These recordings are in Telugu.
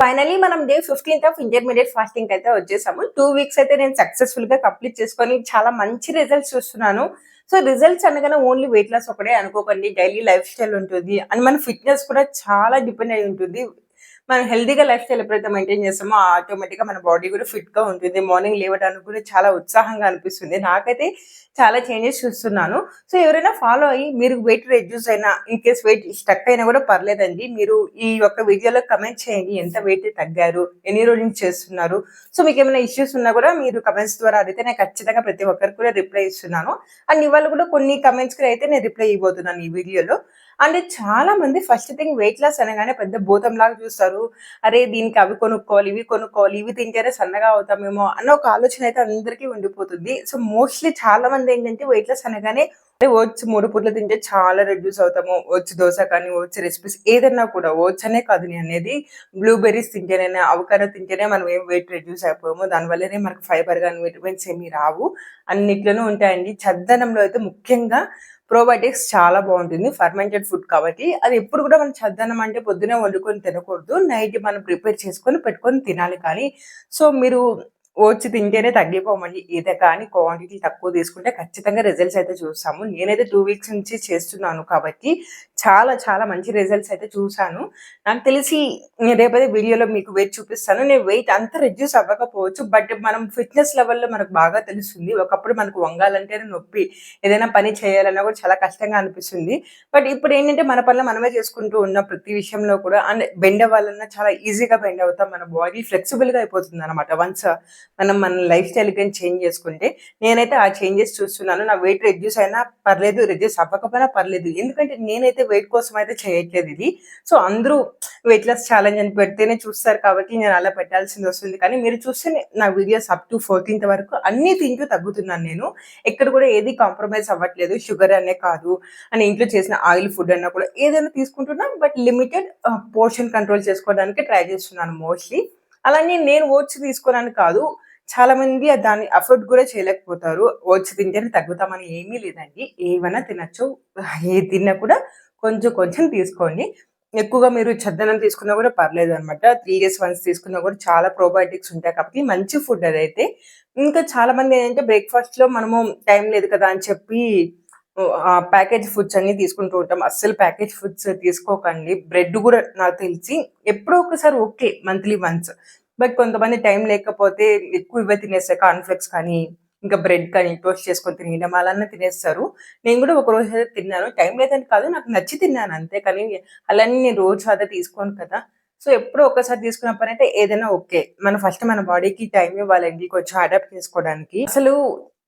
ఫైనలీ మనం day fifteenth of intermediate fasting అయితే వచ్చేసాము. టూ వీక్స్ అయితే నేను సక్సెస్ఫుల్గా కంప్లీట్ చేసుకొని చాలా మంచి రిజల్ట్స్ చూస్తున్నాను. సో రిజల్ట్స్ అనగానే ఓన్లీ వెయిట్ లాస్ ఒకటే అనుకోకండి. డైలీ లైఫ్ స్టైల్ ఉంటుంది. అండ్ మన ఫిట్నెస్ కూడా చాలా డిపెండ్ అయి ఉంటుంది. మనం హెల్తీగా లైఫ్ స్టైల్ ఎప్పుడైతే మెయింటైన్ చేస్తామో ఆటోమేటిక్గా మన బాడీ కూడా ఫిట్గా ఉంటుంది. మార్నింగ్ లేవడానికి కూడా చాలా ఉత్సాహంగా అనిపిస్తుంది. నాకైతే చాలా చేంజెస్ చూస్తున్నాను. సో ఎవరైనా ఫాలో అయ్యి మీరు వెయిట్ రెడ్యూస్ అయినా ఇన్ కేస్ వెయిట్ స్టక్ అయినా కూడా పర్లేదండి. మీరు ఈ యొక్క వీడియోలో కమెంట్ చేయండి. ఎంత వెయిట్ తగ్గారు? ఎన్ని రోజుల నుంచి చేస్తున్నారు? సో మీకు ఏమైనా ఇష్యూస్ ఉన్నా కూడా మీరు కమెంట్స్ ద్వారా అడిగితే నేను ఖచ్చితంగా ప్రతి ఒక్కరికి కూడా రిప్లై ఇస్తున్నాను. అండ్ ఇవాళ కూడా కొన్ని కమెంట్స్కి అయితే నేను రిప్లై ఇవ్వబోతున్నాను ఈ వీడియోలో. అంటే చాలా మంది ఫస్ట్ థింగ్ వెయిట్ లాస్ అనగానే పెద్ద భూతంలాగా చూస్తారు. అరే దీనికి అవి కొనుక్కోవాలి ఇవి కొనుక్కోవాలి ఇవి తింటేనే సన్నగా అవుతామేమో అన్న ఒక ఆలోచన అయితే అందరికీ ఉండిపోతుంది. సో మోస్ట్లీ చాలా మంది ఏంటంటే వెయిట్ లాస్ అనగానే ఓట్స్ మూడు పూట్లు తింటే చాలా రెడ్యూస్ అవుతాము. ఓట్స్ దోశ కానీ ఓట్స్ రెసిపీస్ ఏదన్నా కూడా ఓట్స్ అనే కాదు నేను అనేది. బ్లూబెర్రీస్ తింటేనే అవకాడో తింటేనే మనం ఏం వెయిట్ రెడ్యూస్ అయిపోయాము దానివల్లనే మనకు ఫైబర్ కానీ విటమిన్స్ ఏమి రావు. అన్నిట్లోనూ ఉంటాయండి. చద్దనంలో అయితే ముఖ్యంగా ప్రోబయోటిక్స్ చాలా బాగుంటుంది ఫర్మెంటెడ్ ఫుడ్ కాబట్టి. అది ఎప్పుడు కూడా మనం చద్దనం అంటే పొద్దునే వండుకొని తినకూడదు. నైట్ మనం ప్రిపేర్ చేసుకొని పెట్టుకొని తినాలి కానీ. సో మీరు ఓట్స్ తింటేనే తగ్గిపోమని ఇదే కానీ క్వాంటిటీ తక్కువ తీసుకుంటే ఖచ్చితంగా రిజల్ట్స్ అయితే చూస్తాము. నేనైతే టూ వీక్స్ నుంచి చేస్తున్నాను కాబట్టి చాలా చాలా మంచి రిజల్ట్స్ అయితే చూసాను నాకు తెలిసి నేను రేపైతే వీడియోలో మీకు వెయిట్ చూపిస్తాను. నేను వెయిట్ అంత రెడ్యూస్ అవ్వకపోవచ్చు బట్ మనం ఫిట్నెస్ లెవెల్లో మనకు బాగా తెలుస్తుంది. ఒకప్పుడు మనకు వంగాలంటేనే నొప్పి ఏదైనా పని చేయాలన్నా కూడా చాలా కష్టంగా అనిపిస్తుంది. బట్ ఇప్పుడు ఏంటంటే మన పనులు మనమే చేసుకుంటూ ఉన్న ప్రతి విషయంలో కూడా. అండ్ బెండ్ అవ్వాలన్నా చాలా ఈజీగా బెండ్ అవుతాం. మన బాడీ ఫ్లెక్సిబుల్గా అయిపోతుంది అనమాట వన్స్ మనం మన లైఫ్ స్టైల్ కానీ చేంజ్ చేసుకుంటే నేనైతే ఆ చేంజెస్ చూస్తున్నాను. నా వెయిట్ రెడ్యూస్ అయినా పర్లేదు రెడ్యూస్ అవ్వకపోయినా పర్లేదు. ఎందుకంటే నేనైతే వెయిట్ కోసం అయితే చేయట్లేదు ఇది. సో అందరూ వెయిట్ లాస్ ఛాలెంజ్ అని పెడితేనే చూస్తారు కాబట్టి నేను అలా పెట్టాల్సింది వస్తుంది. కానీ మీరు చూస్తే నా వీడియోస్ అప్ టు ఫోర్టీన్త్ వరకు అన్ని తింటూ తగ్గుతున్నాను నేను. ఎక్కడ కూడా ఏది కాంప్రమైజ్ అవ్వట్లేదు. షుగర్ అనే కాదు. అని ఇంట్లో చేసిన ఆయిల్ ఫుడ్ అన్నా కూడా ఏదైనా తీసుకుంటున్నా బట్ లిమిటెడ్ పోర్షన్ కంట్రోల్ చేసుకోవడానికి ట్రై చేస్తున్నాను మోస్ట్లీ అలానే నేను ఓట్స్ తీసుకోనని కాదు చాలా మంది దాన్ని అఫోర్డ్ కూడా చేయలేకపోతారు. ఓట్స్ తింటేనే తగ్గుతామని ఏమీ లేదండి. ఏమైనా తినచ్చు. ఏ తిన్నా కూడా కొంచెం కొంచెం తీసుకోండి. ఎక్కువగా మీరు చద్దనం తీసుకున్నా కూడా పర్లేదు అనమాట త్రీ డేస్ వన్స్ తీసుకున్నా కూడా చాలా ప్రోబయోటిక్స్ ఉంటాయి కాబట్టి మంచి ఫుడ్ అదైతే. ఇంకా చాలా మంది ఏంటంటే బ్రేక్ఫాస్ట్లో మనము టైం లేదు కదా అని చెప్పి ప్యాకేజ్ ఫుడ్స్ అన్ని తీసుకుంటూ ఉంటాం. అస్సలు ప్యాకేజ్ ఫుడ్స్ తీసుకోకండి. బ్రెడ్ కూడా నాకు తెలిసి ఎప్పుడో ఒకసారి ఓకే మంత్లీ వన్స్. బట్ కొంతమంది టైం లేకపోతే ఎక్కువ ఇవే తినేస్తారు కాన్ఫ్లెక్స్ కానీ ఇంకా బ్రెడ్ కానీ టోస్ట్ చేసుకొని తినడం అలానే తినేస్తారు. నేను కూడా ఒక రోజు అయితే తిన్నాను. టైం లేదని కాదు నాకు నచ్చి తిన్నాను అంతే. కానీ అలానే నేను రోజు అదే తీసుకోను కదా. సో ఎప్పుడో ఒకసారి తీసుకున్న పని అయితే ఏదైనా ఓకే. మన ఫస్ట్ మన బాడీకి టైం ఇవ్వాలండి కొంచెం అడాప్ట్ చేసుకోవడానికి. అసలు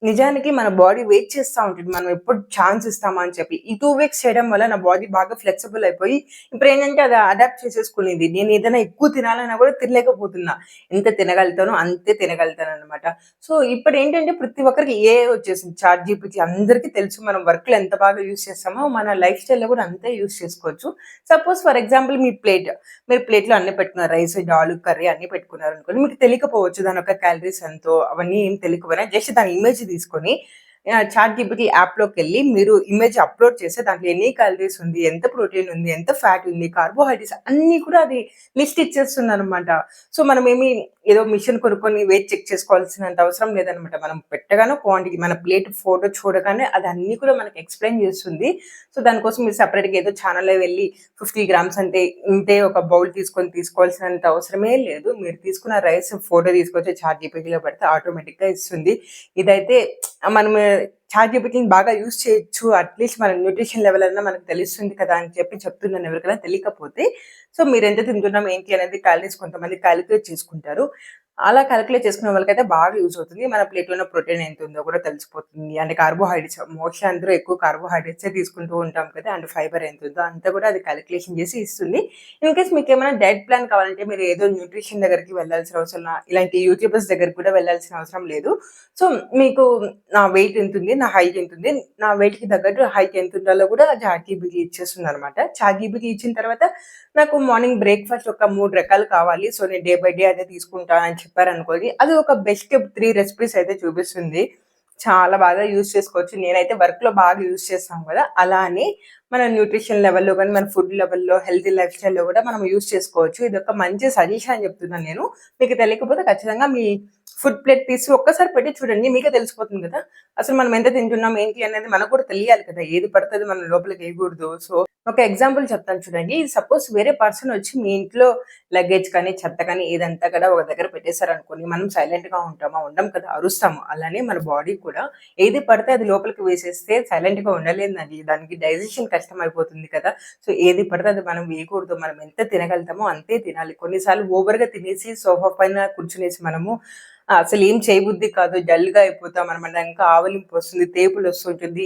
నిజానికి మన బాడీ వెయిట్ చేస్తూ ఉంటుంది. మనం ఎప్పుడు ఛాన్స్ ఇస్తామా అని చెప్పి. ఈ టూ వీక్స్ చేయడం వల్ల నా బాడీ బాగా ఫ్లెక్సిబుల్ అయిపోయి ఇప్పుడు ఏంటంటే అది అడాప్ట్ చేసేసుకునేది. నేను ఏదైనా ఎక్కువ తినాలన్నా కూడా తినలేకపోతున్నా. ఎంత తినగలుగుతానో అంతే తినగలుగుతాను అనమాట సో ఇప్పుడు ఏంటంటే ప్రతి ఒక్కరికి ఏ వచ్చేసింది. చార్ట్ జీపీటీ అందరికీ తెలుసు మనం వర్క్లో ఎంత బాగా యూస్ చేస్తామో. మన లైఫ్ స్టైల్లో కూడా అంతే యూస్ చేసుకోవచ్చు. సపోజ్ ఫర్ ఎగ్జాంపుల్ మీ ప్లేట్ మీరు ప్లేట్లో అన్ని పెట్టుకున్నారు. రైస్ ఆలు కర్రీ అన్ని పెట్టుకున్నారు అనుకోండి. మీకు తెలియకపోవచ్చు దాని యొక్క క్యాలరీస్ ఎంతో అవన్నీ ఏం తెలియకపోయినా. జస్ట్ దాని ఇమేజ్ తీసుకొని చాట్ జీపీటీ యాప్లోకి వెళ్ళి మీరు ఇమేజ్ అప్లోడ్ చేస్తే దాంట్లో ఎన్ని క్యాలరీస్ ఉంది ఎంత ప్రోటీన్ ఉంది ఎంత ఫ్యాట్ ఉంది కార్బోహైడ్రేట్స్ అన్నీ కూడా అది లిస్ట్ ఇచ్చేస్తుందనమాట సో మనం ఏమి ఏదో మిషన్ కొనుక్కొని వెయిట్ చెక్ చేసుకోవాల్సినంత అవసరం లేదనమాట మనం పెట్టగానే క్వాంటిటీ మన ప్లేట్ ఫోటో చూడగానే అది అన్ని కూడా మనకి ఎక్స్ప్లెయిన్ చేస్తుంది. సో దానికోసం మీరు సపరేట్గా ఏదో ఛానల్లో వెళ్ళి ఫిఫ్టీ గ్రామ్స్ అంటే ఇంతే ఒక బౌల్ తీసుకొని తీసుకోవాల్సినంత అవసరమే లేదు. మీరు తీసుకున్న రైస్ ఫోటో తీసుకొచ్చి చార్ట్ జీపీటీలో పెడితే ఆటోమేటిక్గా ఇస్తుంది. ఇదైతే మనం చాట్ జీపీటీని బాగా యూస్ చేయొచ్చు అట్లీస్ట్ మన న్యూట్రిషన్ లెవెల్ అన్నా మనకు తెలుస్తుంది కదా అని చెప్పి చెప్తున్నాను ఎవరికైనా తెలియకపోతే. సో మీరు ఎంత తింటున్నాం ఏంటి అనేది క్యాలరీస్ కొంతమంది క్యాలిక్యులేట్ చేసుకుంటారు. అలా క్యాలిక్యులేట్ చేసుకునే వాళ్ళకైతే బాగా యూజ్ అవుతుంది. మన ప్లేట్లో ఉన్న ప్రోటీన్ ఎంత ఉందో కూడా తెలిసిపోతుంది. అంటే కార్బోహైడ్రేట్స్ మోస్ట్లీ అందరూ ఎక్కువ కార్బోహైడ్రేట్సే తీసుకుంటూ ఉంటాం కదా అండ్ ఫైబర్ ఎంత ఉందో అంతా కూడా అది క్యాలిక్యులేషన్ చేసి ఇస్తుంది. ఇన్ కేస్ మీకు ఏమైనా డైట్ ప్లాన్ కావాలంటే మీరు ఏదో న్యూట్రిషన్ దగ్గరికి వెళ్ళాల్సిన అవసరం ఇలాంటి యూట్యూబర్స్ దగ్గరికి కూడా వెళ్ళాల్సిన అవసరం లేదు. సో మీకు నా వెయిట్ ఎంత ఉంది నా హైట్ ఎంత ఉంది నా వెయిట్కి తగ్గట్టు హైట్ ఎంత ఉండాలో కూడా చార్జీబీకి ఇచ్చేస్తుంది అనమాట చార్జీబీకి ఇచ్చిన తర్వాత నాకు మార్నింగ్ బ్రేక్ఫాస్ట్ ఒక మూడు రకాలు కావాలి. సో నేను డే బై డే అదే తీసుకుంటాను అని చెప్పారనుకోండి అది ఒక బెస్ట్ త్రీ రెసిపీస్ అయితే చూపిస్తుంది. చాలా బాగా యూజ్ చేసుకోవచ్చు. నేనైతే వర్క్‌లో బాగా యూజ్ చేస్తాం కదా. అలా అని మన న్యూట్రిషన్ లెవెల్‌లో కానీ మన ఫుడ్ లెవెల్‌లో, హెల్తీ లైఫ్ స్టైల్‌లో కూడా మనం యూజ్ చేసుకోవచ్చు. ఇది ఒక మంచి సజెషన్ అని చెప్తున్నాను నేను. మీకు తెలియకపోతే ఖచ్చితంగా మీ ఫుడ్ ప్లేట్ తీసి ఒక్కసారి పెట్టి చూడండి. మీకే తెలిసిపోతుంది కదా అసలు మనం ఎంత తింటున్నాం, ఏంటి అనేది మనకు కూడా తెలియాలి కదా! ఏది పడితే మన లోపలికి వేయకూడదు సో, ఒక ఎగ్జాంపుల్ చెప్తాను చూడండి. సపోజ్ వేరే పర్సన్ వచ్చి మీ ఇంట్లో లగేజ్ కానీ, చెత్త కానీ ఏదంతా కూడా ఒక దగ్గర పెట్టేసారనుకోండి. మనం సైలెంట్‌గా ఉంటామా? ఉండం కదా! అరుస్తాము. అలానే మన బాడీ కూడా ఏది పడితే అది లోపలికి వేసేస్తే సైలెంట్‌గా ఉండలేదండి. దానికి డైజెషన్ కష్టం అయిపోతుంది కదా! సో, ఏది పడితే అది మనం వేయకూడదు. మనం ఎంత తినగలుగుతామో అంతే తినాలి. కొన్నిసార్లు ఓవర్‌గా తినేసి సోఫా పైన కూర్చునేసి మనము అసలు ఏం చేయబుద్ధి కాదు. డల్‌గా అయిపోతాం. అనమాట. ఇంకా ఆవలింపు వస్తుంది. తేపులు వస్తుంటుంది.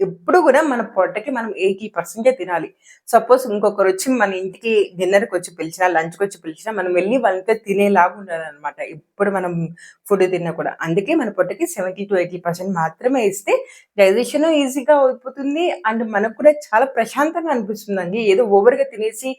ఎప్పుడు కూడా మన పొట్టకి మనం 80% తినాలి. సపోజ్ ఇంకొకరు వచ్చి మన ఇంటికి డిన్నర్‌కొచ్చి పిలిచినా, లంచ్‌కొచ్చి పిలిచినా మనం వెళ్ళి వాళ్ళతో తినేలాగా ఉండాలనమాట. ఎప్పుడు మనం ఫుడ్ తిన్నా కూడా. అందుకే మన పొట్టకి 70-80% మాత్రమే ఇస్తే డైజెషన్ ఈజీగా అయిపోతుంది. అండ్ మనకు కూడా చాలా ప్రశాంతంగా అనిపిస్తుందండి. ఏదో ఓవర్‌గా తినేసి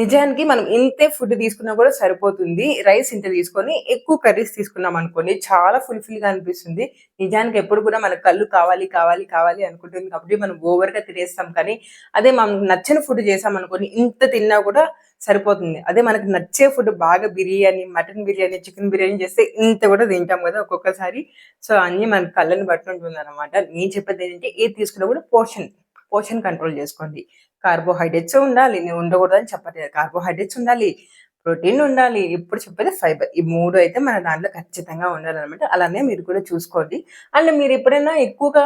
నిజానికి మనం ఇంతే ఫుడ్ తీసుకున్నా కూడా సరిపోతుంది. రైస్ ఇంత తీసుకొని ఎక్కువ కర్రీస్ తీసుకున్నాం అనుకోండి చాలా ఫుల్‌ఫిల్‌గా అనిపిస్తుంది. నిజానికి ఎప్పుడు కూడా మన కళ్ళు కావాలి, కావాలి, కావాలి అనుకుంటుంది కాబట్టి మనం ఓవర్‌గా తినేస్తాం. కానీ అదే మనకు నచ్చిన ఫుడ్ చేశామనుకోండి ఇంత తిన్నా కూడా సరిపోతుంది. అదే మనకు నచ్చే ఫుడ్ బాగా బిర్యానీ, మటన్ బిర్యానీ, చికెన్ బిర్యానీ చేస్తే ఇంత కూడా తింటాం కదా! ఒక్కొక్కసారి. సో, అన్నీ మన కళ్ళని బట్టి ఉంటుందనమాట. నేను చెప్పేది ఏంటంటే ఏది తీసుకున్నా కూడా పోర్షన్, పోర్షన్ కంట్రోల్ చేసుకోండి. కార్బోహైడ్రేట్స్ ఉండాలి. నేను ఉండకూడదని చెప్పట్లేదు. కార్బోహైడ్రేట్స్ ఉండాలి. ప్రోటీన్ ఉండాలి. ఎప్పుడు చెప్పేది ఫైబర్. ఈ మూడు అయితే మన దాంట్లో ఖచ్చితంగా ఉండాలన్నమాట అలానే మీరు కూడా చూసుకోండి. అండ్ మీరు ఎప్పుడైనా ఎక్కువగా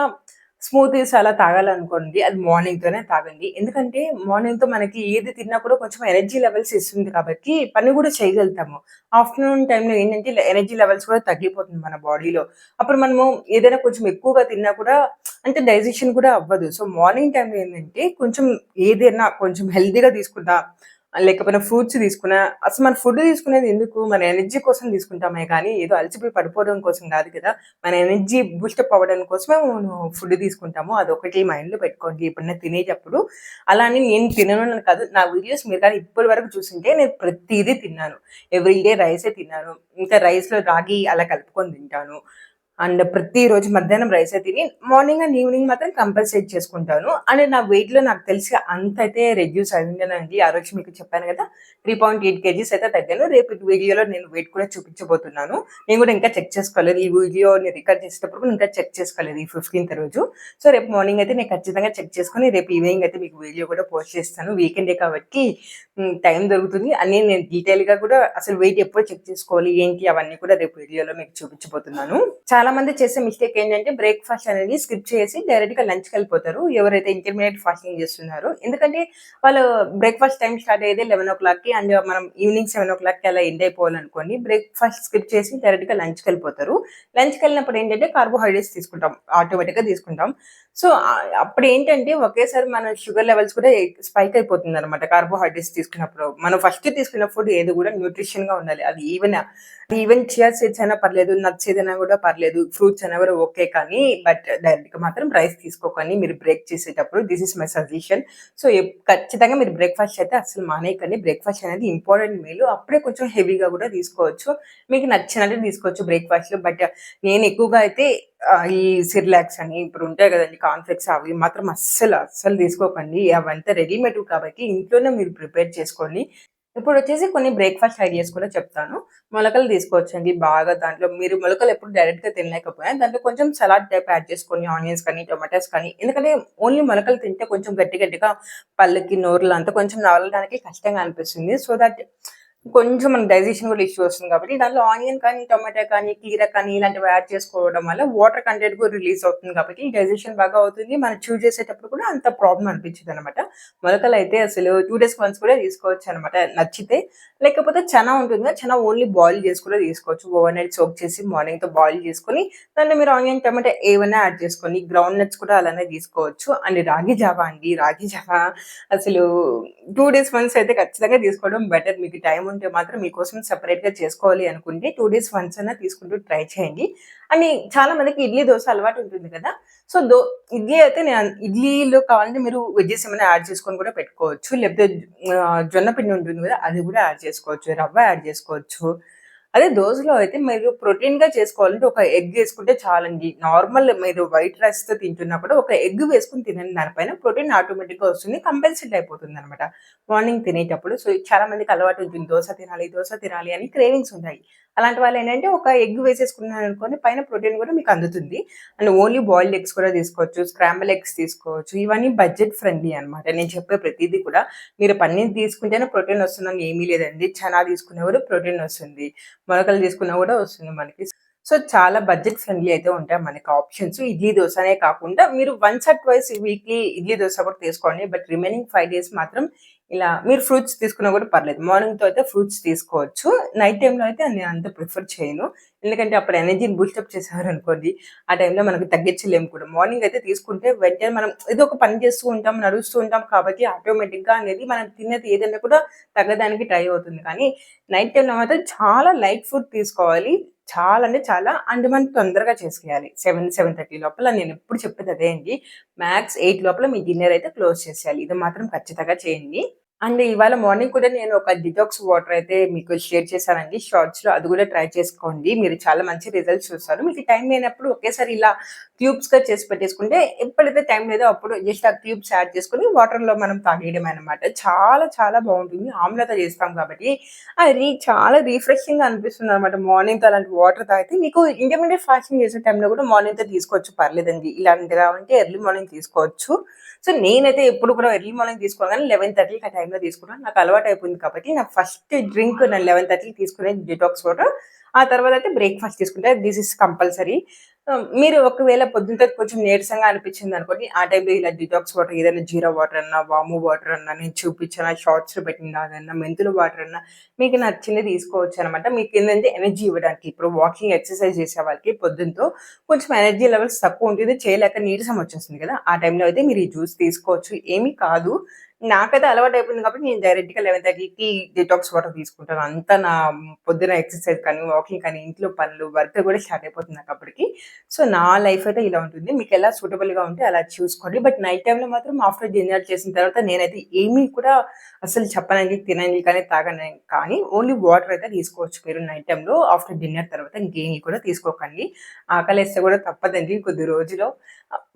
స్మూతీస్ అలా తాగాలనుకోండి. అది మార్నింగ్‌తోనే తాగండి. ఎందుకంటే మార్నింగ్‌తో మనకి ఏది తిన్నా కూడా కొంచెం ఎనర్జీ లెవెల్స్ ఇస్తుంది కాబట్టి పని కూడా చేయగలుగుతాము. ఆఫ్టర్‌నూన్ టైంలో ఏంటంటే ఎనర్జీ లెవెల్స్ కూడా తగ్గిపోతుంది మన బాడీలో. అప్పుడు మనము ఏదైనా కొంచెం ఎక్కువగా తిన్నా కూడా అంటే డైజెషన్ కూడా అవ్వదు. సో, మార్నింగ్ టైంలో ఏంటంటే కొంచెం ఏదైనా కొంచెం హెల్దీగా తీసుకుంటా లేకపోయినా ఫ్రూట్స్ తీసుకున్నా అసలు మన ఫుడ్ తీసుకునేది ఎందుకు? మన ఎనర్జీ కోసం తీసుకుంటామే కానీ ఏదో అలసిపోయి పడిపోవడం కోసం కాదు కదా! మన ఎనర్జీ బూస్టప్ అవ్వడం కోసమే మనం ఫుడ్ తీసుకుంటాము. అదొకటి మైండ్‌లో పెట్టుకోండి. ఎప్పుడైనా తినేటప్పుడు. అలా అని నేను తినను కాదు. నా వీడియోస్ మీరు కానీ ఇప్పటి వరకు చూసుంటే నేను ప్రతిదీ తిన్నాను. ఎవ్రీడే రైసే తిన్నాను. ఇంకా రైస్‌లో రాగి అలా కలుపుకొని తింటాను. అండ్ ప్రతిరోజు మధ్యాహ్నం రైసే తిని మార్నింగ్ అండ్ ఈవినింగ్ మాత్రం కంపల్సరీ చేసుకుంటాను. అండ్ నా వెయిట్‌లో నాకు తెలిసి అంత అయితే రెడ్యూస్ అయిందనండి ఆ రోజు మీకు చెప్పాను కదా! 3.8 కేజీస్ అయితే తగ్గాను. రేపు వీడియోలో నేను వెయిట్ కూడా చూపించబోతున్నాను. నేను కూడా ఇంకా చెక్ చేసుకోలేదు. ఈ వీడియోని రికార్డ్ చేసేటప్పుడు ఇంకా చెక్ చేసుకోలేదు. ఈ 15థ్ రోజు. సో, రేపు మార్నింగ్ అయితే నేను ఖచ్చితంగా చెక్ చేసుకొని రేపు ఈవినింగ్ అయితే మీకు వీడియో కూడా పోస్ట్ చేస్తాను. వీకెండే కాబట్టి టైం దొరుకుతుంది. అన్నీ నేను డీటెయిల్‌గా కూడా అసలు వెయిట్ ఎప్పుడు చెక్ చేసుకోవాలి, ఏంటి అవన్నీ కూడా రేపు వీడియోలో మీకు చూపించబోతున్నాను. చాలా మంది చేసే మిస్టేక్ ఏంటంటే బ్రేక్‌ఫాస్ట్ అనేది స్కిప్ చేసి డైరెక్ట్గా లంచ్కి వెళ్ళిపోతారు ఎవరైతే ఇంటర్మీడియట్ ఫాస్టింగ్ చేస్తున్నారో. ఎందుకంటే వాళ్ళు బ్రేక్‌ఫాస్ట్ టైం స్టార్ట్ అయ్యేది 11:00కి అండ్ మనం ఈవినింగ్ 7:00కి అలా ఎండ్ అయిపోవాలనుకోండి. బ్రేక్‌ఫాస్ట్ స్కిప్ చేసి డైరెక్ట్గా లంచ్కి వెళ్ళిపోతారు లంచ్కి వెళ్ళినప్పుడు ఏంటంటే కార్బోహైడ్రేట్స్ తీసుకుంటాం. ఆటోమేటిక్‌గా తీసుకుంటాం. సో, అప్పుడు ఏంటంటే ఒకేసారి మన షుగర్ లెవెల్స్ కూడా స్పైక్ అయిపోతుందనమాట. కార్బోహైడ్రేట్స్ తీసుకున్నప్పుడు. మనం ఫస్ట్ తీసుకున్న ఫుడ్ ఏది కూడా న్యూట్రిషన్‌గా ఉండాలి. అది ఈవెన్ ఈవెన్ చియా సీడ్స్ అయినా పర్లేదు. నట్స్ ఏదైనా కూడా పర్లేదు. ఫ్రూట్స్ అనేవారు ఓకే. కానీ బట్ డైరెక్ట్‌గా మాత్రం రైస్ తీసుకోకండి. మీరు బ్రేక్ చేసేటప్పుడు this is my suggestion. So, ఖచ్చితంగా మీరు బ్రేక్‌ఫాస్ట్ అయితే అసలు మానేయకండి. బ్రేక్‌ఫాస్ట్ అనేది ఇంపార్టెంట్ మీల్. అప్పుడే కొంచెం హెవీగా కూడా తీసుకోవచ్చు. మీకు నచ్చినట్టు తీసుకోవచ్చు బ్రేక్‌ఫాస్ట్‌లో. బట్ నేను ఎక్కువగా అయితే ఈ సిర్లాక్స్ అని ఇప్పుడు ఉంటాయి కదండి కాన్ఫ్లెక్స్ అవి మాత్రం అస్సలు, అస్సలు తీసుకోకండి. అవంతా రెడీమేడ్ కాబట్టి ఇంట్లోనే మీరు ప్రిపేర్ చేసుకోండి. ఇప్పుడు వచ్చేసి కొన్ని బ్రేక్‌ఫాస్ట్ ఐడియాస్ కూడా చెప్తాను. మొలకలు తీసుకోవచ్చండి. బాగా దాంట్లో మీరు మొలకలు ఎప్పుడు డైరెక్ట్‌గా తినలేకపోయినా దాంట్లో కొంచెం సలాడ్ టైప్ యాడ్ చేసుకొని ఆనియన్స్ కానీ, టొమాటోస్ కానీ ఎందుకంటే ఓన్లీ మొలకలు తింటే కొంచెం గట్టి గట్టిగా పళ్ళకి, నోరులో అంతా కొంచెం నవలడానికి కష్టంగా అనిపిస్తుంది. సో దట్ కొంచెం మనకి డైజెషన్ కూడా ఇష్యూ వస్తుంది కాబట్టి దాంట్లో ఆనియన్ కానీ, టొమాటో కానీ, కీర కానీ ఇలాంటివి యాడ్ చేసుకోవడం వల్ల వాటర్ కంటెంట్ కూడా రిలీజ్ అవుతుంది కాబట్టి డైజెషన్ బాగా అవుతుంది. మనం చూ చేసేటప్పుడు కూడా అంత ప్రాబ్లమ్ మొలకలు మొలకలైతే అసలు టూ డేస్ వన్స్ కూడా తీసుకోవచ్చు అనమాట నచ్చితే. లేకపోతే చనా ఉంటుంది కదా! చనా ఓన్లీ బాయిల్ చేసి కూడా తీసుకోవచ్చు. ఓవర్ నైట్ సోక్ చేసి మార్నింగ్‌తో బాయిల్ చేసుకొని దాంట్లో మీరు ఆనియన్, టమాటా ఏవైనా యాడ్ చేసుకొని గ్రౌండ్ నట్స్ కూడా అలానే తీసుకోవచ్చు. అండ్ రాగి జావా అండి. రాగి జావా అసలు టూ డేస్ వన్స్ అయితే ఖచ్చితంగా తీసుకోవడం బెటర్. మీకు టైం ఉంటే మాత్రం మీకోసం సపరేట్గా చేసుకోవాలి అనుకుంటే టూ డేస్ వన్స్ అయినా తీసుకుంటూ ట్రై చేయండి. అండ్ చాలా మందికి ఇడ్లీ, దోశ అలవాటు ఉంటుంది కదా! సో, దో ఇడ్లీ అయితే నేను ఇడ్లీలో కావాలంటే మీరు వెజ్జెస్ ఏమైనా యాడ్ చేసుకొని కూడా పెట్టుకోవచ్చు. లేకపోతే జొన్న పిండి ఉంటుంది కదా! అది కూడా యాడ్ చేసుకోవచ్చు. రవ్వ యాడ్ చేసుకోవచ్చు. అదే దోశలో అయితే మీరు ప్రోటీన్గా చేసుకోవాలంటే ఒక ఎగ్ వేసుకుంటే చాలండి. నార్మల్ మీరు వైట్ రైస్తో తింటున్నప్పుడు ఒక ఎగ్ వేసుకుని తినండి. దానిపైన ప్రోటీన్ ఆటోమేటిక్గా వస్తుంది కంపల్సరీ అయిపోతుంది అనమాట మార్నింగ్ తినేటప్పుడు. సో చాలా మందికి అలవాటు ఉంటుంది. దోశ తినాలి దోశ తినాలి అని క్రేవింగ్స్ ఉంటాయి. అలాంటి వాళ్ళు ఏంటంటే ఒక ఎగ్ వేసేసుకున్నాను అనుకోని పైన ప్రోటీన్ కూడా మీకు అందుతుంది. అండ్ ఓన్లీ బాయిల్డ్ ఎగ్స్ కూడా తీసుకోవచ్చు స్క్రాంబుల్ ఎగ్స్ తీసుకోవచ్చు ఇవన్నీ బడ్జెట్ ఫ్రెండ్లీ అనమాట నేను చెప్పే ప్రతిదీ కూడా మీరు పన్నీర్ తీసుకుంటేనే ప్రోటీన్ వస్తుందని ఏమీ లేదండి. చనా తీసుకున్నా కూడా ప్రోటీన్ వస్తుంది. మొలకలు తీసుకున్నా కూడా వస్తుంది మనకి. సో చాలా బడ్జెట్ ఫ్రెండ్లీ అయితే ఉంటాయి మనకి ఆప్షన్స్. ఇడ్లీ దోశ అనే కాకుండా మీరు once or twice weekly idli dosa కూడా తీసుకోండి. బట్ రిమైనింగ్ ఫైవ్ డేస్ మాత్రం ఇలా మీరు ఫ్రూట్స్ తీసుకున్నా కూడా పర్లేదు. మార్నింగ్తో అయితే ఫ్రూట్స్ తీసుకోవచ్చు. నైట్ టైంలో అయితే నేను అంత ప్రిఫర్ చేయను. ఎందుకంటే అప్పుడు ఎనర్జీని బూస్టప్ చేశారు అనుకోండి ఆ టైంలో మనకు తగ్గించలేము కూడా. మార్నింగ్ అయితే తీసుకుంటే వెంటనే మనం ఏదో ఒక పని చేస్తూ ఉంటాం నడుస్తూ ఉంటాం కాబట్టి ఆటోమేటిక్గా అనేది మనం తినేది ఏదైనా కూడా తగ్గడానికి ట్రై అవుతుంది. కానీ నైట్ టైంలో మాత్రం చాలా లైట్ ఫుడ్ తీసుకోవాలి. చాలా అంటే చాలా అండ్ మనం తొందరగా చేసుకోవాలి సెవెన్ సెవెన్ థర్టీ లోపల నేను ఎప్పుడు చెప్పేది అదే అండి. మ్యాక్స్ ఎయిట్ లోపల మీ డిన్నర్ అయితే క్లోజ్ చేసేయాలి. ఇది మాత్రం ఖచ్చితంగా చేయండి. అండ్ ఇవాళ మార్నింగ్ కూడా నేను ఒక డిటాక్స్ వాటర్ అయితే మీకు షేర్ చేశానండి. షార్ట్స్లో అది కూడా ట్రై చేసుకోండి. మీరు చాలా మంచి రిజల్ట్స్ చూస్తారు. మీకు టైం లేనప్పుడు ఒకేసారి ఇలా ట్యూబ్స్గా చేసి పెట్టేసుకుంటే ఎప్పుడైతే టైం లేదో అప్పుడు జస్ట్ ఆ ట్యూబ్స్ యాడ్ చేసుకుని వాటర్లో మనం తాగేయడం అనమాట చాలా చాలా బాగుంటుంది. ఆమ్లత చేస్తాం కాబట్టి అది చాలా రీఫ్రెషింగ్ అనిపిస్తుంది అనమాట మార్నింగ్తో అలాంటి వాటర్ తాగితే మీకు ఇంటర్మీడియట్ ఫాస్టింగ్ చేసే టైంలో కూడా మార్నింగ్తో తీసుకోవచ్చు. పర్లేదండి. ఇలాంటి రావంటే ఎర్లీ మార్నింగ్ తీసుకోవచ్చు. సో నేనైతే ఎప్పుడు కూడా ఎర్లీ మార్నింగ్ తీసుకోను కానీ లెవెన్ థర్టీకి ఆ టైంలో తీసుకున్నాను నాకు అలవాటు అయిపోయింది కాబట్టి నా ఫస్ట్ డ్రింక్ నేను లెవెన్ థర్టీకి తీసుకునే డిటాక్స్ వాటర్ ఆ తర్వాత అయితే బ్రేక్ఫాస్ట్ తీసుకుంటే. దిస్ ఇస్ కంపల్సరీ మీరు ఒకవేళ పొద్దున్న కొంచెం నీరసంగా అనిపించింది అనుకోండి ఆ టైంలో ఇలా డిటాక్స్ వాటర్ ఏదైనా జీరా వాటర్ అన్నా వాము వాటర్ అన్నా నేను చూపించిన షార్ట్స్ పెట్టిన అదన్నా మెంతులు వాటర్ అన్నా మీకు నచ్చింది తీసుకోవచ్చు అనమాట మీకు ఏంటంటే ఎనర్జీ ఇవ్వడానికి ఇప్పుడు వాకింగ్ ఎక్సర్సైజ్ చేసే వాళ్ళకి పొద్దున్నతో కొంచెం ఎనర్జీ లెవెల్స్ తక్కువ ఉంటుంది చేయలేక నీరసం వచ్చేస్తుంది కదా. ఆ టైంలో అయితే మీరు ఈ జ్యూస్ తీసుకోవచ్చు. ఏమీ కాదు. నాకైతే అలవాటు అయిపోయింది కాబట్టి నేను డైరెక్ట్గా లెవెన్ థర్టీకి డిటాక్స్ వాటర్ తీసుకుంటాను. అంతా నా పొద్దున ఎక్సర్సైజ్ కానీ వాకింగ్ కానీ ఇంట్లో పనులు వర్క్ కూడా స్టార్ట్ అయిపోతుంది నాకు అప్పటికి. సో నా లైఫ్ అయితే ఇలా ఉంటుంది. మీకు ఎలా సూటబుల్గా ఉంటే అలా చూసుకోండి. బట్ నైట్ టైంలో మాత్రం ఆఫ్టర్ డిన్నర్ చేసిన తర్వాత నేనైతే ఏమీ కూడా అసలు చెప్పనండి తినండి కానీ తాగండి కానీ ఓన్లీ వాటర్ అయితే తీసుకోవచ్చు. మీరు నైట్ టైంలో ఆఫ్టర్ డిన్నర్ తర్వాత ఇంకేమి కూడా తీసుకోకండి. ఆకలి వేస్తే కూడా తప్పదండి కొద్ది రోజులో.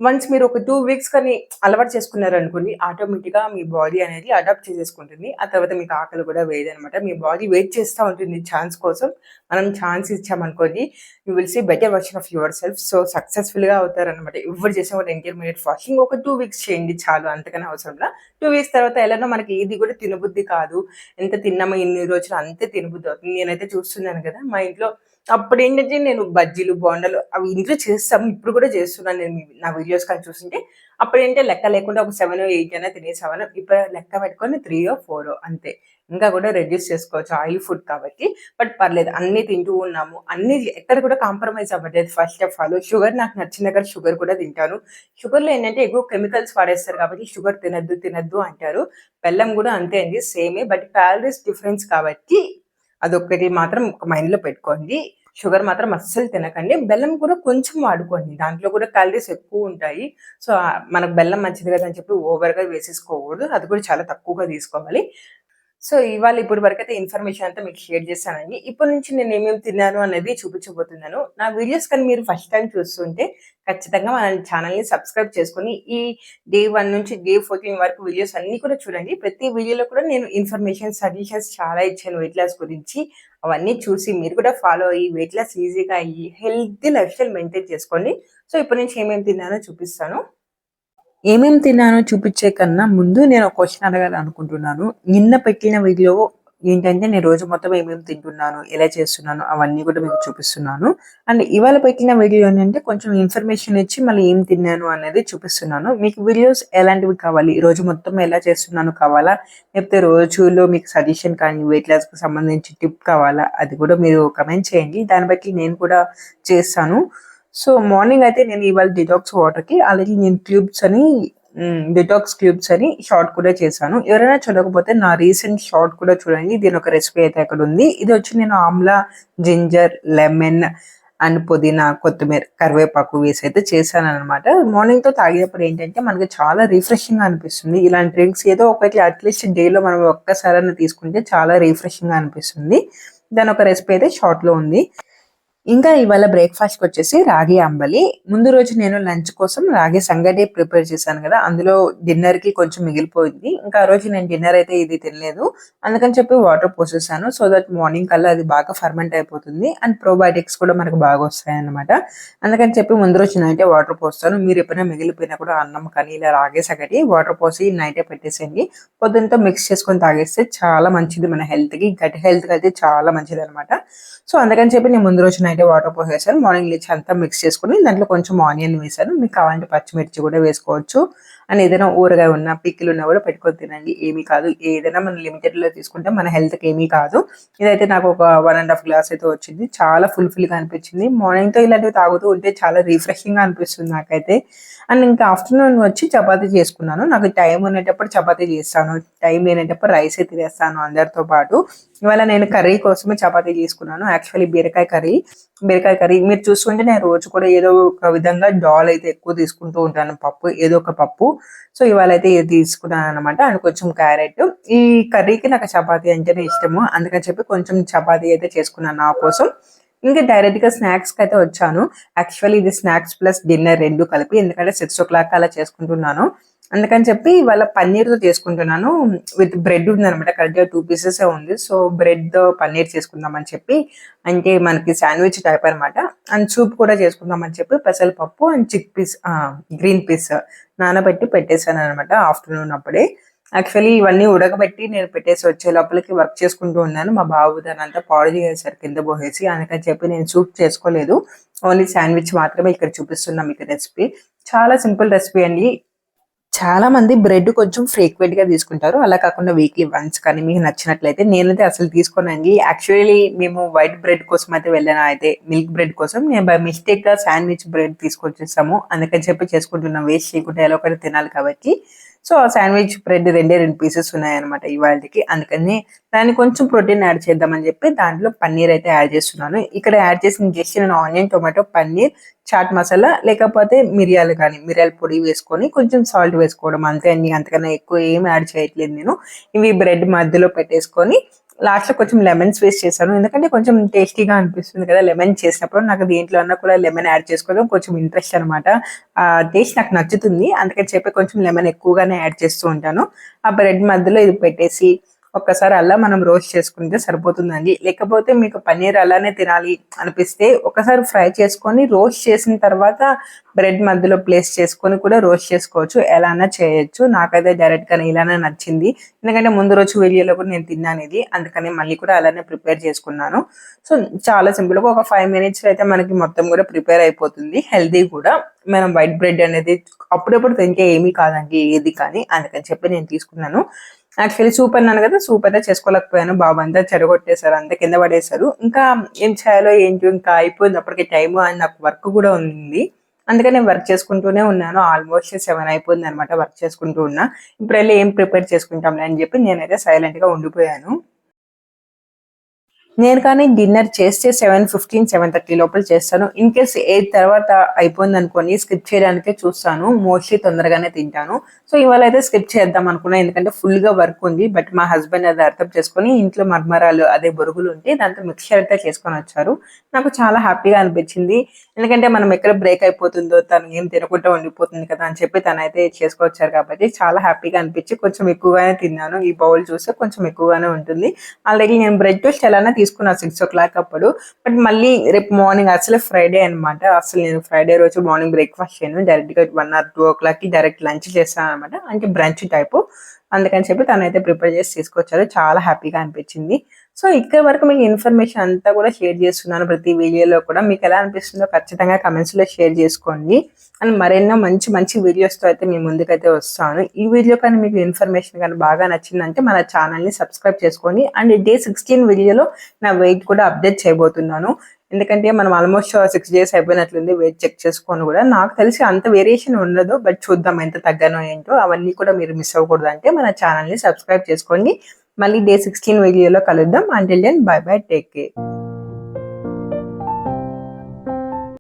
వన్స్ మీరు ఒక టూ వీక్స్ కానీ అలవాటు చేసుకున్నారు అనుకోండి ఆటోమేటిక్గా మీ బాడీ అనేది అడాప్ట్ చేసేసుకుంటుంది. ఆ తర్వాత మీకు ఆకలి కూడా వేయదనమాట మీ బాడీ వెయిట్ చేస్తూ ఉంటుంది ఛాన్స్ కోసం. మనం chance ఇచ్చామనుకోండి you will see better version of yourself so సక్సెస్ఫుల్గా అవుతారనమాట ఎవరు చేసిన కూడా ఇంటర్మీడియట్ ఫాస్టింగ్ ఒక టూ వీక్స్ చేయండి చాలు అంతకన్నా అవసరంలా టూ వీక్స్ తర్వాత ఎలానో మనకి ఏది కూడా తినబుద్ధి కాదు. ఎంత తిన్నామో ఇన్ని రోజులు అంతే తినబుద్ధి అవుతుంది. నేనైతే చూస్తున్నాను కదా మా ఇంట్లో అప్పుడు ఏంటంటే నేను బజ్జీలు బోండాలు అవి ఇంట్లో చేస్తాము. ఇప్పుడు కూడా చేస్తున్నాను నేను నా వీడియోస్ కానీ చూస్తుంటే. అప్పుడు ఏంటంటే లెక్క లేకుండా ఒక సెవెన్ ఎయిట్ అయినా తినేసేవాళ్ళం. ఇప్పుడు లెక్క పెట్టుకొని త్రీ ఫోర్ అంతే. ఇంకా కూడా రెడ్యూస్ చేసుకోవచ్చు. ఆయిల్ ఫుడ్ కాబట్టి. బట్ పర్లేదు. అన్ని తింటూ ఉన్నాము. అన్ని ఎక్కడ కూడా కాంప్రమైజ్ అవ్వట్లేదు. ఫస్ట్ ఆఫ్ ఆల్ షుగర్ నాకు నచ్చిన దగ్గర షుగర్ కూడా తింటాను. షుగర్లో ఏంటంటే ఎక్కువ కెమికల్స్ వాడేస్తారు కాబట్టి షుగర్ తినద్దు తినద్దు అంటారు. బెల్లం కూడా అంతే అండి. సేమే బట్ క్యాలరీస్ డిఫరెన్స్ కాబట్టి అదొక్కటి మాత్రం ఒక మైండ్లో పెట్టుకోండి. షుగర్ మాత్రం అస్సలు తినకండి. బెల్లం కూడా కొంచెం వాడుకోండి. దాంట్లో కూడా క్యాలరీస్ ఎక్కువ ఉంటాయి. సో మనకు బెల్లం మంచిది కదా అని చెప్పి ఓవర్గా వేసేసుకోకూడదు. అది కూడా చాలా తక్కువగా తీసుకోవాలి. సో ఇవాళ ఇప్పుడు వరకు అయితే ఇన్ఫర్మేషన్ అంతా మీకు షేర్ చేశానండి. ఇప్పటి నుంచి నేను ఏమేమి తిన్నాను అనేది చూపించబోతున్నాను. నా వీడియోస్ కానీ మీరు ఫస్ట్ టైం చూస్తుంటే ఖచ్చితంగా మన ఛానల్ని సబ్స్క్రైబ్ చేసుకొని ఈ డే వన్ నుంచి డే ఫోర్టీన్ వరకు వీడియోస్ అన్నీ కూడా చూడండి. ప్రతి వీడియోలో కూడా నేను ఇన్ఫర్మేషన్ సజెషన్స్ చాలా ఇచ్చాను వెయిట్ లాస్ గురించి. అవన్నీ చూసి మీరు కూడా ఫాలో అయ్యి వెయిట్ లాస్ ఈజీగా అయ్యి హెల్తీ లైఫ్ స్టైల్ మెయింటైన్ చేసుకోండి. సో ఇప్పటి నుంచి ఏమేమి తిన్నానో చూపిస్తాను. ఏమేమి తిన్నానో చూపించే కన్నా ముందు నేను ఒక క్వశ్చన్ అడగాలనుకుంటున్నాను నిన్న పెట్టిన వీడియో ఏంటంటే నేను రోజు మొత్తం ఏమేమి తింటున్నాను ఎలా చేస్తున్నాను అవన్నీ కూడా మీకు చూపిస్తున్నాను. అండ్ ఇవాళ పెట్టిన వీడియో ఏంటంటే కొంచెం ఇన్ఫర్మేషన్ ఇచ్చి మళ్ళీ ఏం తిన్నాను అనేది చూపిస్తున్నాను. మీకు వీడియోస్ ఎలాంటివి కావాలి ఈ రోజు మొత్తం ఎలా చేస్తున్నాను కావాలా లేకపోతే రోజులో మీకు సజెషన్ కానీ వెయిట్ లాస్కి సంబంధించి టిప్ కావాలా అది కూడా మీరు కమెంట్ చేయండి. దాన్ని బట్టి నేను కూడా చేస్తాను. సో మార్నింగ్ అయితే నేను ఇవాళ డిటాక్స్ వాటర్కి అలాగే నేను క్యూబ్స్ అని డిటాక్స్ క్యూబ్స్ అని షార్ట్ కూడా చేశాను. ఎవరైనా చూడకపోతే నా రీసెంట్ షార్ట్ కూడా చూడండి. దీని ఒక రెసిపీ అయితే అక్కడ ఉంది. ఇది వచ్చి నేను ఆమ్లా జింజర్ లెమన్ అండ్ పుదీనా కొత్తిమీర కరివేపాకు వేసి అయితే చేశాను అనమాట మార్నింగ్తో తాగేటప్పుడు ఏంటంటే మనకి చాలా రిఫ్రెషింగ్గా అనిపిస్తుంది. ఇలాంటి డ్రింక్స్ ఏదో ఒకటి అట్లీస్ట్ డేలో మనం ఒక్కసారైనా తీసుకుంటే చాలా రిఫ్రెషింగ్గా అనిపిస్తుంది. దాని ఒక రెసిపీ అయితే షార్ట్లో ఉంది. ఇంకా ఇవాళ బ్రేక్ఫాస్ట్కి వచ్చేసి రాగి అంబలి. ముందు రోజు నేను లంచ్ కోసం రాగి సంగటి ప్రిపేర్ చేశాను కదా అందులో డిన్నర్కి కొంచెం మిగిలిపోయింది. ఇంకా ఆ రోజు నేను డిన్నర్ అయితే ఇది తినలేదు. అందుకని చెప్పి వాటర్ పోసేసాను. సో దట్ మార్నింగ్ కల్లా అది బాగా ఫర్మెంట్ అయిపోతుంది. అండ్ ప్రోబయాటిక్స్ కూడా మనకు బాగా వస్తాయన్నమాట. అందుకని చెప్పి ముందు రోజు నైటే వాటర్ పోస్తాను. మీరు ఎప్పుడైనా మిగిలిపోయినా కూడా అన్నం కానీ ఇలా రాగే సంగటి వాటర్ పోసి నైటే పెట్టేసేయండి. పొద్దున్నతో మిక్స్ చేసుకొని తాగేస్తే చాలా మంచిది. మన హెల్త్కి గట్ హెల్త్కి అయితే చాలా మంచిది అనమాట సో అందుకని చెప్పి నేను ముందు రోజు నైట్ వాటర్ పోసేసాను మార్నింగ్ లేచి అంతా మిక్స్ చేసుకుని దాంట్లో కొంచెం ఆనియన్ వేసాను మీకు కావాలంటే పచ్చిమిర్చి కూడా వేసుకోవచ్చు. అండ్ ఏదైనా ఊరగాయ ఉన్న పిక్కిలు ఉన్నా కూడా పెట్టుకొని తినండి. ఏమీ కాదు. ఏదైనా మనం లిమిటెడ్లో తీసుకుంటే మన హెల్త్కి ఏమీ కాదు. ఇదైతే నాకు ఒక వన్ అండ్ హాఫ్ గ్లాస్ అయితే వచ్చింది. చాలా ఫుల్ఫిల్గా అనిపించింది. మార్నింగ్తో ఇలాంటివి తాగుతూ ఉంటే చాలా రిఫ్రెషింగ్గా అనిపిస్తుంది నాకైతే. అండ్ ఇంకా ఆఫ్టర్నూన్ వచ్చి చపాతీ చేసుకున్నాను. నాకు టైం ఉండేటప్పుడు చపాతీ చేస్తాను. టైం లేనేటప్పుడు రైస్ తినేస్తాను అందరితో పాటు. ఇవాళ నేను కర్రీ కోసమే చపాతీ చేసుకున్నాను. యాక్చువల్లీ బీరకాయ కర్రీ. బీరకాయ కర్రీ. మీరు చూసుకుంటే నేను రోజు కూడా ఏదో ఒక విధంగా డాల్ అయితే ఎక్కువ తీసుకుంటూ ఉంటాను. పప్పు ఏదో ఒక పప్పు. సో ఇవాళ అయితే ఇది తీసుకున్నాను అనమాట అండ్ కొంచెం క్యారెట్. ఈ కర్రీకి నాకు చపాతీ అంటేనే ఇష్టము. అందుకని చెప్పి కొంచెం చపాతీ అయితే చేసుకున్నాను నా కోసం. ఇంకా డైరెక్ట్గా స్నాక్స్కి అయితే వచ్చాను. యాక్చువల్లీ ఇది స్నాక్స్ ప్లస్ డిన్నర్ రెండు కలిపి. ఎందుకంటే సిక్స్ ఓ క్లాక్ అలా చేసుకుంటున్నాను. అందుకని చెప్పి ఇవాళ పన్నీర్తో చేసుకుంటున్నాను. విత్ బ్రెడ్ ఉంది అనమాట కరెక్ట్గా టూ పీసెస్ ఉంది. సో బ్రెడ్తో పన్నీర్ చేసుకుందాం అని చెప్పి అంటే మనకి శాండ్విచ్ టైప్ అనమాట అండ్ సూప్ కూడా చేసుకుందాం అని చెప్పి పెసరపప్పు and chickpeas green peas నానబెట్టి పెట్టేశాను అనమాట ఆఫ్టర్నూన్ అప్పుడే. యాక్చువల్లీ ఇవన్నీ ఉడకబెట్టి నేను పెట్టేసి వచ్చే లోపలికి వర్క్ చేసుకుంటూ ఉన్నాను. మా బాబు దాని అంతా పాడు చేశారు కింద పోసేసి. అందుకని చెప్పి నేను సూప్ చేసుకోలేదు. ఓన్లీ శాండ్విచ్ మాత్రమే ఇక్కడ చూపిస్తున్నాం మీకు రెసిపీ. చాలా సింపుల్ రెసిపీ అండి. చాలా మంది బ్రెడ్ కొంచెం ఫ్రీక్వెంట్గా తీసుకుంటారు. అలా కాకుండా వీక్లీ వన్స్ కానీ మీకు నచ్చినట్లయితే నేనైతే అసలు తీసుకోనండి యాక్చువల్లీ మేము వైట్ బ్రెడ్ కోసం అయితే వెళ్ళాను. అయితే మిల్క్ బ్రెడ్ కోసం నేను బై మిస్టేక్గా శాండ్విచ్ బ్రెడ్ తీసుకొచ్చేసాము. అందుకని చెప్పి చేసుకుంటున్నాం. వేస్ట్ చేయకుండా ఎలా ఒకటి తినాలి కాబట్టి. సో ఆ శాండ్విచ్ బ్రెడ్ రెండే రెండు పీసెస్ ఉన్నాయన్నమాట ఇవాళకి. అందుకని దాన్ని కొంచెం ప్రోటీన్ యాడ్ చేద్దామని చెప్పి దాంట్లో పన్నీర్ అయితే యాడ్ చేస్తున్నాను. ఇక్కడ యాడ్ చేసిన జస్ట్ నేను ఆనియన్ టొమాటో పన్నీర్ చాట్ మసాలా లేకపోతే మిరియాలు కానీ మిరియాల పొడి వేసుకొని కొంచెం సాల్ట్ వేసుకోవడం అంతే అండి. అంతకన్నా ఎక్కువ ఏం యాడ్ చేయట్లేదు నేను. ఇవి బ్రెడ్ మధ్యలో పెట్టేసుకొని లాస్ట్లో కొంచెం లెమన్స్ వేస్ట్ చేశాను. ఎందుకంటే కొంచెం టేస్టీగా అనిపిస్తుంది కదా లెమన్ చేసినప్పుడు. నాకు దీంట్లో అన్నా కూడా లెమన్ యాడ్ చేసుకోవడం కొంచెం ఇంట్రెస్ట్ అనమాట ఆ టేస్ట్ నాకు నచ్చుతుంది. అందుకని చెప్పి కొంచెం లెమన్ ఎక్కువగానే యాడ్ చేస్తూ ఉంటాను. ఆ బ్రెడ్ మధ్యలో ఇది పెట్టేసి ఒక్కసారి అలా మనం రోస్ట్ చేసుకుంటే సరిపోతుందండి. లేకపోతే మీకు పన్నీర్ అలానే తినాలి అనిపిస్తే ఒకసారి ఫ్రై చేసుకొని రోస్ట్ చేసిన తర్వాత బ్రెడ్ మధ్యలో ప్లేస్ చేసుకొని కూడా రోస్ట్ చేసుకోవచ్చు. ఎలానా చేయొచ్చు. నాకైతే డైరెక్ట్గా ఇలానే నచ్చింది. ఎందుకంటే ముందు రోజు వీడియోలో కూడా నేను తిన్నాను ఇది. అందుకని మళ్ళీ కూడా అలానే ప్రిపేర్ చేసుకున్నాను. సో చాలా సింపుల్గా ఒక ఫైవ్ మినిట్స్ అయితే మనకి మొత్తం కూడా ప్రిపేర్ అయిపోతుంది. హెల్దీ కూడా. మనం వైట్ బ్రెడ్ అనేది అప్పుడప్పుడు తింటే ఏమీ కాదండి ఏది కానీ. అందుకని చెప్పి నేను తీసుకున్నాను. యాక్చువల్లీ సూప్ అన్నాను కదా సూప్ అయితే చేసుకోలేకపోయాను. బాబు అంతా చెడగొట్టేశారు అంతా కింద పడేశారు. ఇంకా ఏం చేయాలో ఏంటి ఇంకా అయిపోయింది అప్పటికి టైం అండ్ నాకు వర్క్ కూడా ఉంది. అందుకని నేను వర్క్ చేసుకుంటూనే ఉన్నాను. ఆల్మోస్ట్ సెవెన్ అయిపోయింది అనమాట వర్క్ చేసుకుంటూ ఉన్నా. ఇప్పుడు వెళ్ళి ఏం ప్రిపేర్ చేసుకుంటాంలే అని చెప్పి నేనైతే సైలెంట్గా ఉండిపోయాను. నేను కానీ డిన్నర్ చేస్తే సెవెన్ ఫిఫ్టీన్ సెవెన్ థర్టీ లోపల చేస్తాను. ఇన్ కేస్ ఎయిట్ తర్వాత అయిపోయింది అనుకోని స్కిప్ చేయడానికే చూస్తాను. మోస్ట్లీ తొందరగానే తింటాను. సో ఇవాళ అయితే స్కిప్ చేద్దాం అనుకున్నా. ఎందుకంటే ఫుల్గా వర్క్ ఉంది. బట్ మా హస్బెండ్ అది అర్థం చేసుకొని ఇంట్లో మర్మరాలు అదే బొరుగులు ఉంటే దాంతో మిక్చర్ అయితే చేసుకొని వచ్చారు. నాకు చాలా హ్యాపీగా అనిపించింది. ఎందుకంటే మనం ఎక్కడ బ్రేక్ అయిపోతుందో తను ఏం తినకుండా ఉండిపోతుంది కదా అని చెప్పి తను అయితే చేసుకొచ్చారు కాబట్టి చాలా హ్యాపీగా అనిపించి కొంచెం ఎక్కువగానే తిన్నాను. ఈ బౌల్ చూస్తే కొంచెం ఎక్కువగానే ఉంటుంది. అలాగే నేను బ్రెడ్ టోస్ట్ ఎలానే తీసుకున్నా సిక్స్ ఓ క్లాక్ అప్పుడు. బట్ మళ్ళీ రేపు మార్నింగ్ అసలు ఫ్రైడే అనమాట అసలు నేను ఫ్రైడే రోజు మార్నింగ్ బ్రేక్ఫాస్ట్ చేయను. డైరెక్ట్గా వన్ ఆర్ టూ ఓ క్లాక్కి డైరెక్ట్ లంచ్ చేస్తాను అనమాట అంటే బ్రంచ్ టైపు అందుకని చెప్పి తనైతే ప్రిపేర్ చేసి తీసుకొచ్చారు. చాలా హ్యాపీగా అనిపించింది. సో ఇక్కడ వరకు మీకు ఇన్ఫర్మేషన్ అంతా కూడా షేర్ చేస్తున్నాను. ప్రతి వీడియోలో కూడా మీకు ఎలా అనిపిస్తుందో ఖచ్చితంగా కమెంట్స్లో షేర్ చేసుకోండి. అండ్ మరెన్నో మంచి మంచి వీడియోస్తో అయితే మీ ముందుకైతే వస్తాను. ఈ వీడియో కానీ మీకు ఇన్ఫర్మేషన్ కానీ బాగా నచ్చిందంటే మన ఛానల్ని సబ్స్క్రైబ్ చేసుకోండి. అండ్ డే సిక్స్టీన్ వీడియోలో నా వెయిట్ కూడా అప్డేట్ చేయబోతున్నాను. ఎందుకంటే మనం ఆల్మోస్ట్ సిక్స్ డేస్ అయిపోయినట్లుంది వెయిట్ చెక్ చేసుకొని కూడా. నాకు తెలిసి అంత వేరియేషన్ ఉండదు బట్ చూద్దాం ఎంత తగ్గనో ఏంటో. అవన్నీ కూడా మీరు మిస్ అవ్వకూడదు అంటే మన ఛానల్ని సబ్స్క్రైబ్ చేసుకోండి. మళ్ళీ డే సిక్స్టీన్ వీడియోలో కలుద్దాం. Until then bye bye take care